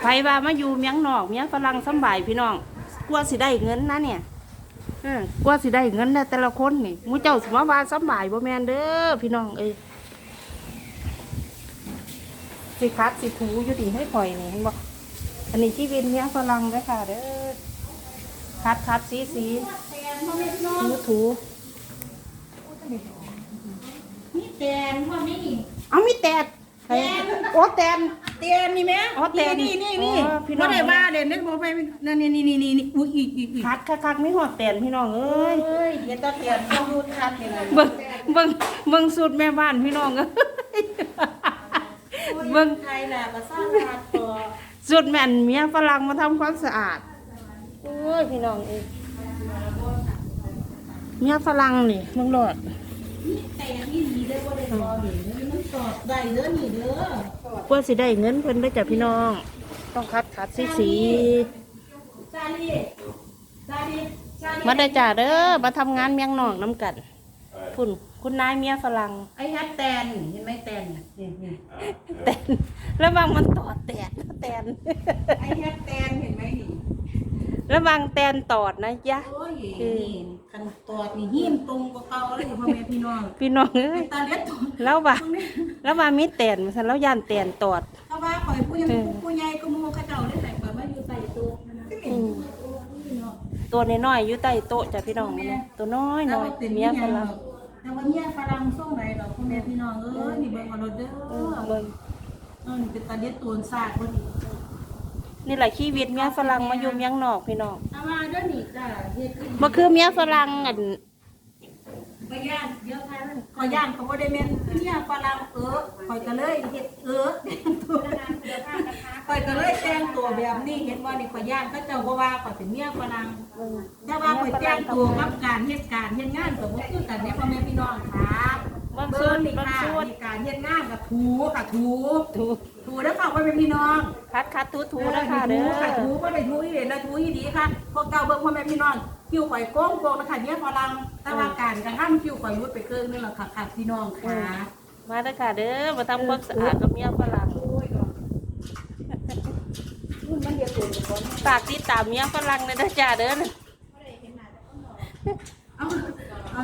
ไผว่ามาอยู่เมียงนอกเมียงฝรั่งสำบายพี่น้องกลัวสิได้เงินนะเนี่ยเออกลัวสิได้เงินนะแต่ละคนนี่หมูเจ้าสิมาว่าสำบายบ่แม่นเด้อพี่น้องเอ้ยสิคัดสิถูอยู่ดีให้ข่อยนี่เห็นบ่อันนี้ชีวิตเมียงฝรั่งเด้อค่ะเด้อคัดคัดสีสีถูถูนี่แตนพ่อนี่เอามีแตดใส่โอ้แตน เตียนนี่แม่อ๋อเตียนนี่นี่นี่อ๋อพี่น้อง บ่ได้ว่าเด่นนึกบ่ไปนั่นนี่นี่นี่นี่นี่อุ้ยอีกอีกอีกคัดคักๆไม่หอดแตนพี่น้องเอ้ย เอ้ยเห็นแตาเตียนต้องรูดคัดนี่เลยเบิ่งเบิ่งเบิ่งสูตรแม่บ้านพี่น้องเอ้ย เบิ่ง ไทยแหละก็สร้างคัดตัวสูตรแม่นเมียฝรั่งมาทำความสะอาดโอ้ยพี่น้องเอ้ยเมียฝรั่งนี่มึงโลด แต่นี่ดีได้บ่ได้บ่เห็นมันตอบได้เด้อนี่เด้อกว่าสิได้เงินเพิ่นได้อจ้ะพี่น้อง ต้องคัดคัดสีสีซาลีซาลีซาลีมาได้อจ้าเด้อมาทำงานเมียงนอกน้ำกันคุณคุณนายเมียฝรั่งไอ้แฮปแตนเห็นไหมแตนนี่นี่แตนระวังมันตอดแตนแตน ไอ้แฮปแตนเห็นไหมนี่ ระวังแตนตอดนะยะโอ้ยนี่คันตอดนี่หิ้มตรงกว่าเก่าเลยพ่อแม่พี่น้องพี่น้องเอ้ยตาเล็ดตอดแล้วว่าตรงนี้แล้วว่ามีแตนมาซั่นแล้วย่านแตนตอดเขาว่าข่อยผู้ยังผู้ใหญ่ก็มูเขาเจ้าได้แต่ข่อยมาอยู่ใต้โต๊ะนะอืมตัวน้อยๆอยู่ใต้โต๊ะจ้ะพี่น้องนะตัวน้อยน้อยเมียฝรั่งแต่ว่าเมียฝรั่งส่งไหนดอกพ่อแม่พี่น้องเอ้ยนี่เบิ่งเอารถเด้เอออเบิ่งเออนี่เป็นตาเล็ดตัวซากบ่นี่ นี่แหละชีวิตเมียฝรั่งมาอยู่เมียงนอกพี่น้องเอามาเด้อนี่จ้าเฮ็ดขึ้นบ่คือเมียฝรั่งอันไปย่างเดี๋ยวทายมันขอย่างเขาบ่ได้แม่นเมียฝรั่งเออข่อยก็เลยเฮ็ดเออแต่งตัวข่อยก็เลยแต่งตัวแบบนี้เห็นว่านี่ข่อยย่างเขาเจ้าบ่ว่าข่อยเป็นเมียฝรั่งแต่ว่าข่อยแต่งตัวกับการเฮ็ดการเฮ็ดงานก็บ่คือกันเด้พ่อแม่พี่น้องครับ บางเบิ่ส่วนงนี่บางค่ะส่วนมีการเฮ็ดงานกับถูค่ะถูถูกถูแล้วค่ะพ่อแม่พี่น้องคัดคัดถูถูนะคะเด้ถูค่ะอถูบ่ได้ถูอีเด่นนะถูอีดีค่ะพวกเจ้าเบิ่งพ่อแม่พี่น้องคิวข่อยโก้งโกงนะคะเนี่ยพลังแต่ว่าการกระทำคิวข่อยรุดไปเกินนึงแล้วค่ะค่ะพี่น้องค่ะ มาเด้อค่ะเด้อมาทำความสะอาดกับเมียฝรั่งโอ้ยดอกรุ่นมันเดียวตัวก่อนฝากติดตามเมียฝรั่งเลยนะจ้าเด้อเอาเอา